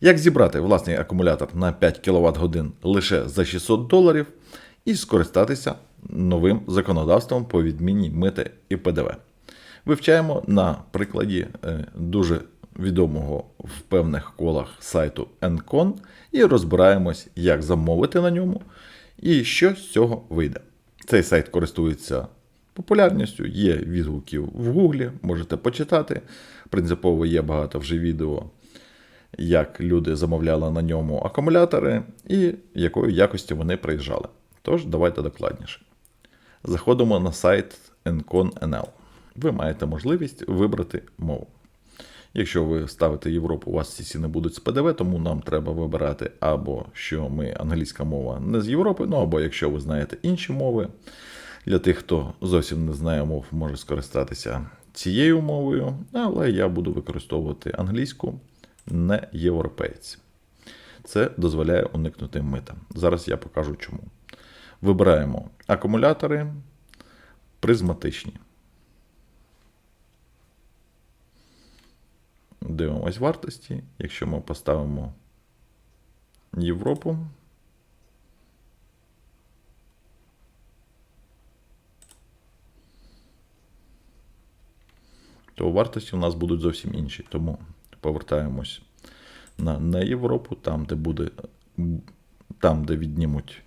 Як зібрати власний акумулятор на 5 кВт годин лише за 600 доларів і скористатися новим законодавством по відміні мити і ПДВ. Вивчаємо на прикладі е, дуже відомого в певних колах сайту Encon і розбираємось, як замовити на ньому і що з цього вийде. Цей сайт користується популярністю, є відгуків в Гуглі, можете почитати. Принципово є багато вже відео як люди замовляли на ньому акумулятори і якої якості вони приїжджали. Тож, давайте докладніше. Заходимо на сайт Encon.nl. Ви маєте можливість вибрати мову. Якщо ви ставите Європу, у вас ці ціни будуть з ПДВ, тому нам треба вибирати або що ми англійська мова не з Європи, ну або якщо ви знаєте інші мови. Для тих, хто зовсім не знає мов, може скористатися цією мовою, але я буду використовувати англійську, не європейці. Це дозволяє уникнути мита. Зараз я покажу чому. Вибираємо акумулятори призматичні. Дивимось вартості. Якщо ми поставимо Європу, то вартості у нас будуть зовсім інші. Тому повертаємось на не Європу, там, де буде, там, де віднімуть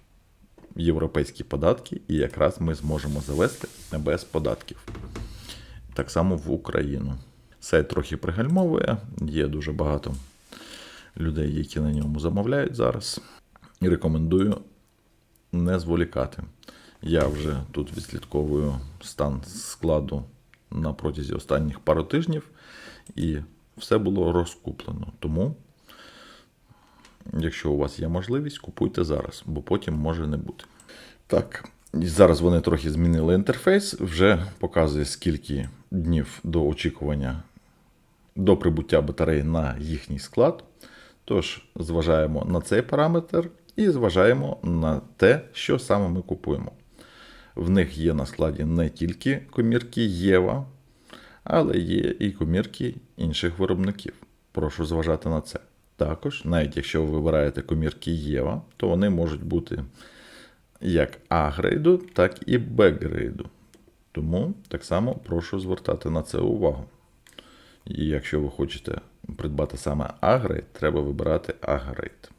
європейські податки, і якраз ми зможемо завести без податків. Так само в Україну. Сайт трохи пригальмовує, є дуже багато людей, які на ньому замовляють зараз. І рекомендую не зволікати. Я вже тут відслідковую стан складу на протязі останніх пару тижнів, і все було розкуплено. Тому, якщо у вас є можливість, купуйте зараз, бо потім може не бути. Так, зараз вони трохи змінили інтерфейс, вже показує, скільки днів до очікування до прибуття батареї на їхній склад. Тож, зважаємо на цей параметр і зважаємо на те, що саме ми купуємо. В них є на складі не тільки комірки Єва, але є і комірки інших виробників. Прошу зважати на це. Також, навіть якщо ви вибираєте комірки Єва, то вони можуть бути як А-грейду, так і Б-грейду. Тому так само прошу звертати на це увагу. І якщо ви хочете придбати саме А-грейд, треба вибирати А-грейд.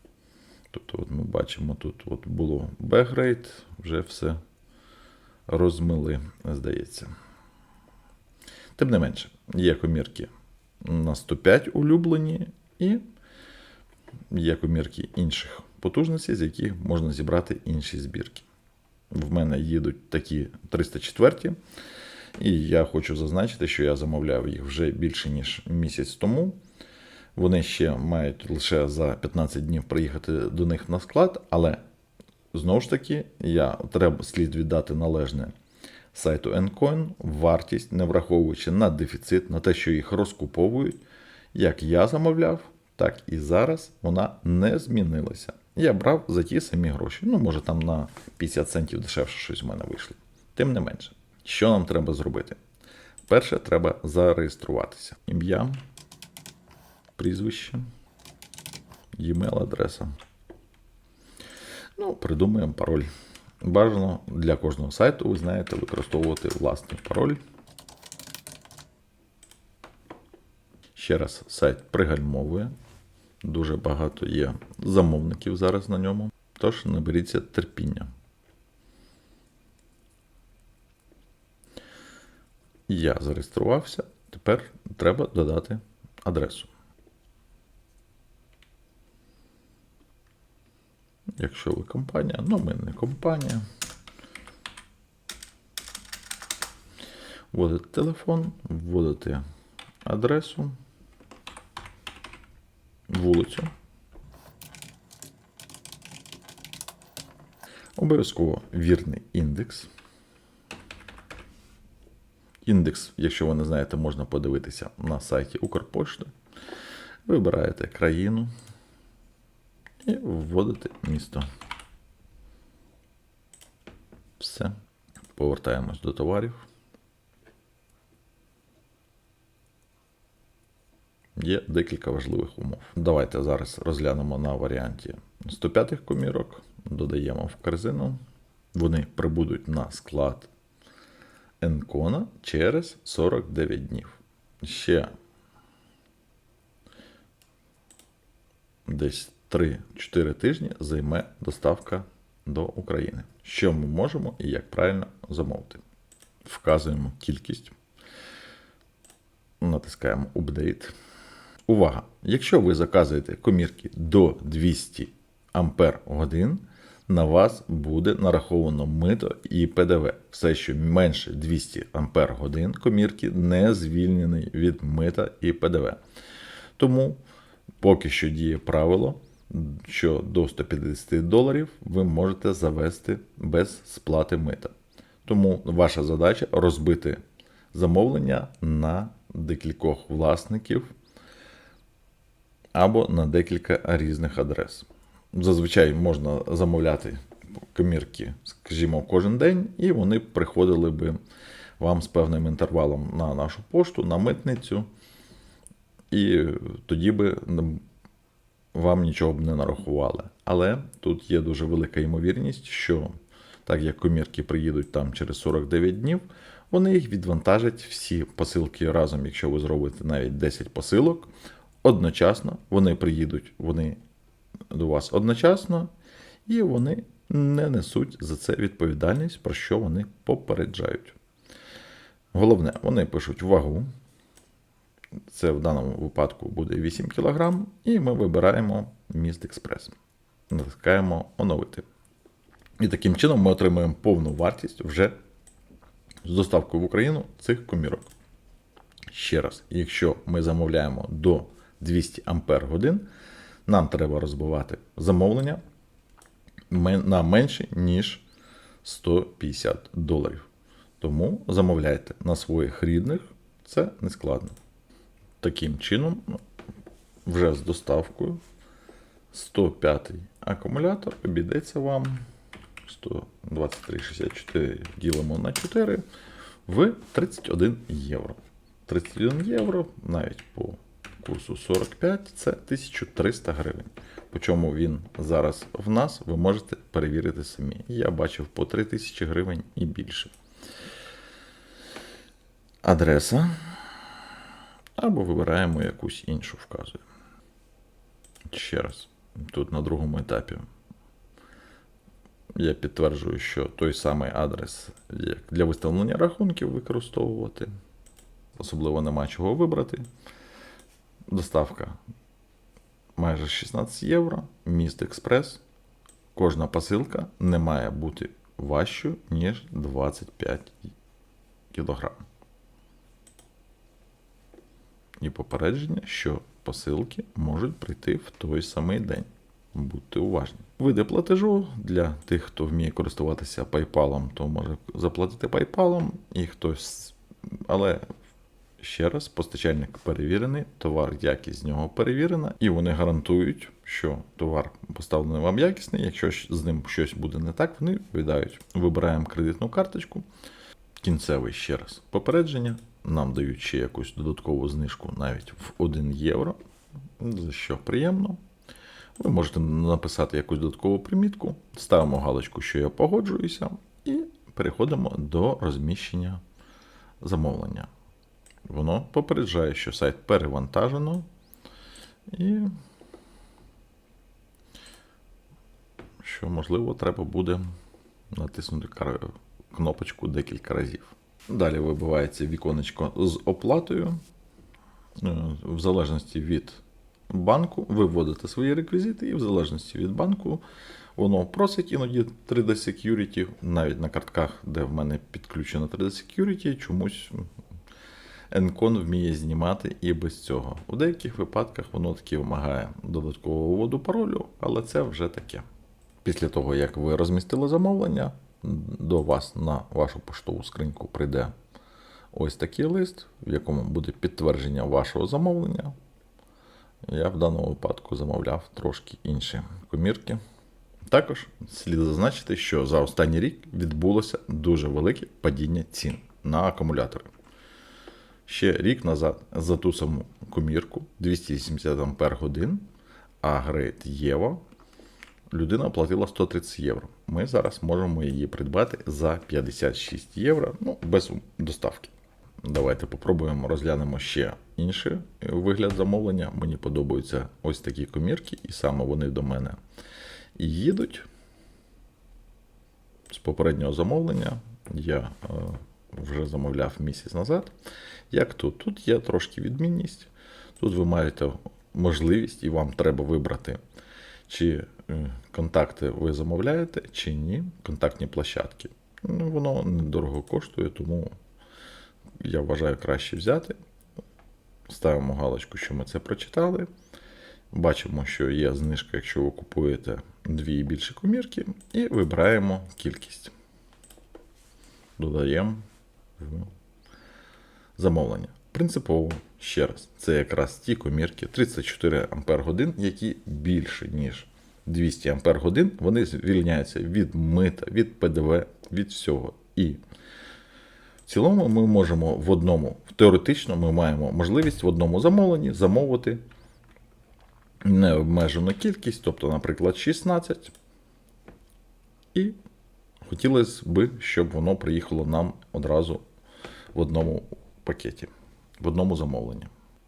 Тобто, от ми бачимо, тут от було Б-грейд, вже все розмили, здається. Тим не менше, є комірки на 105 улюблені, і є комірки інших потужностей, з яких можна зібрати інші збірки. В мене їдуть такі 304. І я хочу зазначити, що я замовляв їх вже більше, ніж місяць тому. Вони ще мають лише за 15 днів приїхати до них на склад, але знову ж таки, я треба слід віддати належне сайту Ncoin, вартість, не враховуючи на дефіцит, на те, що їх розкуповують. Як я замовляв, так і зараз вона не змінилася. Я брав за ті самі гроші. Ну, може, там на 50 центів дешевше щось в мене вийшло. Тим не менше, що нам треба зробити? Перше, треба зареєструватися. Ім'я, прізвище, e-mail адреса. Ну, придумаємо пароль. Бажано для кожного сайту, ви знаєте, використовувати власний пароль. Ще раз, сайт пригальмовує. Дуже багато є замовників зараз на ньому. Тож наберіться терпіння. Я зареєструвався. Тепер треба додати адресу. Якщо ви компанія, ну ми не компанія. Вводите телефон, вводите адресу, вулицю. Обов'язково вірний індекс. Індекс, якщо ви не знаєте, можна подивитися на сайті Укрпошти. Вибираєте країну і вводите місто. Все. Повертаємось до товарів. є декілька важливих умов. Давайте зараз розглянемо на варіанті 105 комірок, додаємо в корзину. Вони прибудуть на склад Енкона через 49 днів. Ще десь 3-4 тижні займе доставка до України. Що ми можемо і як правильно замовити? Вказуємо кількість, натискаємо Update. Увага! Якщо ви заказуєте комірки до 200 Ампер годин, на вас буде нараховано мито і ПДВ. Все, що менше 200 Ампер годин комірки, не звільнений від мита і ПДВ. Тому поки що діє правило, що до 150 доларів ви можете завести без сплати мита. Тому ваша задача розбити замовлення на декількох власників або на декілька різних адрес. Зазвичай можна замовляти комірки, скажімо, кожен день, і вони приходили би вам з певним інтервалом на нашу пошту, на митницю, і тоді би вам нічого б не нарахували. Але тут є дуже велика ймовірність, що так як комірки приїдуть там через 49 днів, вони їх відвантажать всі посилки разом, якщо ви зробите навіть 10 посилок. Одночасно вони приїдуть вони до вас одночасно, і вони не несуть за це відповідальність, про що вони попереджають. Головне, вони пишуть вагу. Це в даному випадку буде 8 кг, і ми вибираємо міст експрес. Натискаємо оновити. І таким чином ми отримуємо повну вартість вже з доставкою в Україну цих комірок. Ще раз, якщо ми замовляємо до 200 Ампер годин, нам треба розбивати замовлення на менше, ніж 150 доларів. Тому замовляйте на своїх рідних, це не складно. Таким чином, вже з доставкою 105 акумулятор обійдеться вам 123,64 ділимо на 4 в 31 євро. 31 євро навіть по курсу 45 це 1300 гривень. По чому він зараз в нас, ви можете перевірити самі. Я бачив по 3000 гривень і більше. Адреса. Або вибираємо якусь іншу вказую. Ще раз, тут на другому етапі я підтверджую, що той самий адрес, як для виставлення рахунків використовувати. Особливо нема чого вибрати. Доставка майже 16 євро. Міст Експрес. Кожна посилка не має бути важчою, ніж 25 кг. І попередження, що посилки можуть прийти в той самий день. Будьте уважні. Види платежу для тих, хто вміє користуватися PayPal, то може заплатити PayPal, і хтось. Але ще раз, постачальник перевірений, товар, якість з нього перевірена, і вони гарантують, що товар поставлений вам якісний. Якщо з ним щось буде не так, вони відповідають. Вибираємо кредитну карточку. Кінцевий ще раз попередження. Нам ще якусь додаткову знижку навіть в 1 євро, за що приємно. Ви можете написати якусь додаткову примітку, ставимо галочку, що я погоджуюся, і переходимо до розміщення замовлення. Воно попереджає, що сайт перевантажено. І що, можливо, треба буде натиснути кнопочку декілька разів. Далі вибивається віконечко з оплатою. Е, в залежності від банку, ви свої реквізити, і в залежності від банку воно просить іноді 3D Security, навіть на картках, де в мене підключено 3D Security, чомусь Encon вміє знімати і без цього. У деяких випадках воно таки вимагає додаткового вводу паролю, але це вже таке. Після того, як ви розмістили замовлення, до вас на вашу поштову скриньку прийде ось такий лист, в якому буде підтвердження вашого замовлення. Я в даному випадку замовляв трошки інші комірки. Також слід зазначити, що за останній рік відбулося дуже велике падіння цін на акумулятори. ще рік назад за ту саму комірку 280 Ампер годин, а грейд Єва людина платила 130 євро. Ми зараз можемо її придбати за 56 євро, ну, без доставки. Давайте попробуємо розглянемо ще інший вигляд замовлення. Мені подобаються ось такі комірки, і саме вони до мене їдуть. З попереднього замовлення я е, вже замовляв місяць назад. Як тут? Тут є трошки відмінність. Тут ви маєте можливість, і вам треба вибрати, чи е, контакти ви замовляєте, чи ні. Контактні площадки. Ну, воно недорого коштує, тому я вважаю краще взяти. Ставимо галочку, що ми це прочитали. Бачимо, що є знижка, якщо ви купуєте дві і більше комірки, і вибираємо кількість. Додаємо замовлення. Принципово, ще раз, це якраз ті комірки 34 Ампер годин, які більше, ніж 200 Ампер годин, вони звільняються від мита, від ПДВ, від всього. І в цілому ми можемо в одному, теоретично, ми маємо можливість в одному замовленні замовити необмежену кількість, тобто, наприклад, 16. І хотілося б, щоб воно приїхало нам одразу в одному пакеті, в одному замовленні.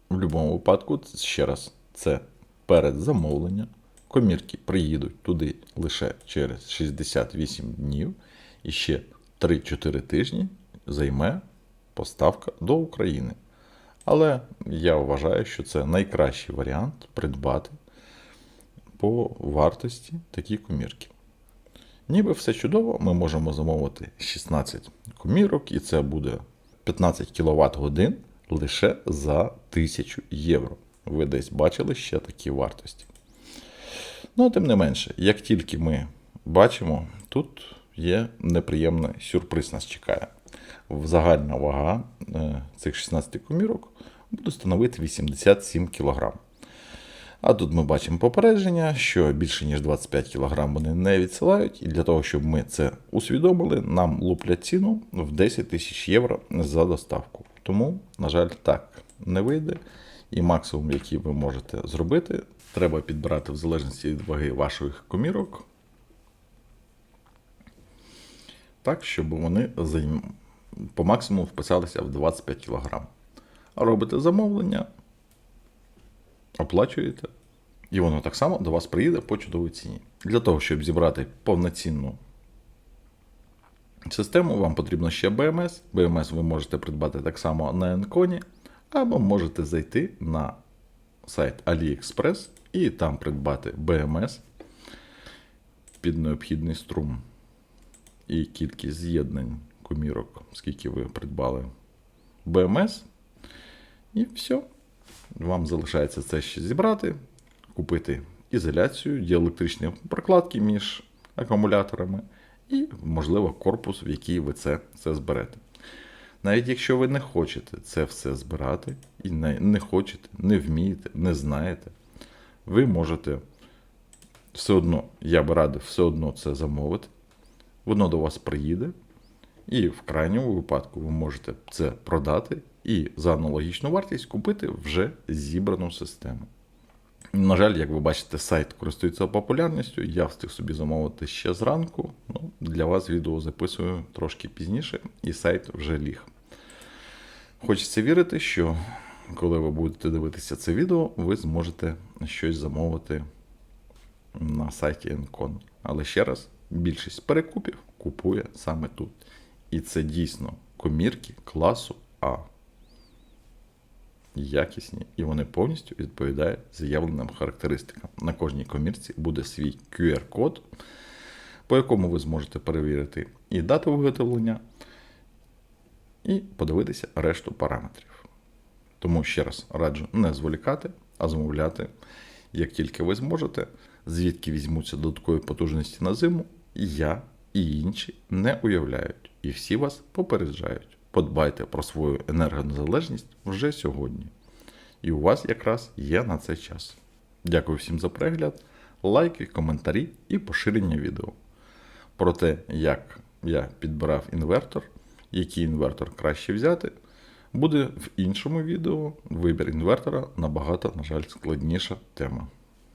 В будь-якому випадку, ще раз, це перед замовленням. Комірки приїдуть туди лише через 68 днів і ще 3-4 тижні займе поставка до України. Але я вважаю, що це найкращий варіант придбати по вартості такі комірки. Ніби все чудово, ми можемо замовити 16 комірок, і це буде 15 кВт годин лише за 1000 євро. Ви десь бачили ще такі вартості. Ну, тим не менше, як тільки ми бачимо, тут є неприємний сюрприз нас чекає. Загальна вага е, цих 16 комірок буде становити 87 кг. А тут ми бачимо попередження, що більше ніж 25 кг вони не відсилають, і для того, щоб ми це усвідомили, нам луплять ціну в 10 тисяч євро за доставку. Тому, на жаль, так не вийде. І максимум, який ви можете зробити, треба підбирати в залежності від ваги ваших комірок. Так, щоб вони по максимуму вписалися в 25 кг. Робите замовлення, оплачуєте, і воно так само до вас приїде по чудовій ціні. Для того, щоб зібрати повноцінну систему, вам потрібно ще BMS. BMS ви можете придбати так само на Енконі, або можете зайти на сайт AliExpress і там придбати BMS під необхідний струм і кількість з'єднань комірок, скільки ви придбали BMS. І все. Вам залишається це ще зібрати, купити ізоляцію, діелектричні прокладки між акумуляторами, і, можливо, корпус, в який ви це, це зберете. Навіть якщо ви не хочете це все збирати, і не, не хочете, не вмієте, не знаєте, ви можете все одно, я би радив все одно це замовити. Воно до вас приїде, і в крайньому випадку ви можете це продати і за аналогічну вартість купити вже зібрану систему. На жаль, як ви бачите, сайт користується популярністю. Я встиг собі замовити ще зранку. Ну, Для вас відео записую трошки пізніше, і сайт вже ліг. Хочеться вірити, що коли ви будете дивитися це відео, ви зможете щось замовити на сайті Encon. Але ще раз, більшість перекупів купує саме тут. І це дійсно комірки класу А. Якісні, і вони повністю відповідають заявленим характеристикам. На кожній комірці буде свій QR-код, по якому ви зможете перевірити і дату виготовлення, і подивитися решту параметрів. Тому ще раз раджу не зволікати, а замовляти, як тільки ви зможете, звідки візьмуться додаткові потужності на зиму, я і інші не уявляють. І всі вас попереджають. Подбайте про свою енергонезалежність вже сьогодні. І у вас якраз є на це час. Дякую всім за перегляд, лайки, коментарі і поширення відео. Про те, як я підбирав інвертор, який інвертор краще взяти, буде в іншому відео. Вибір інвертора набагато, на жаль, складніша тема.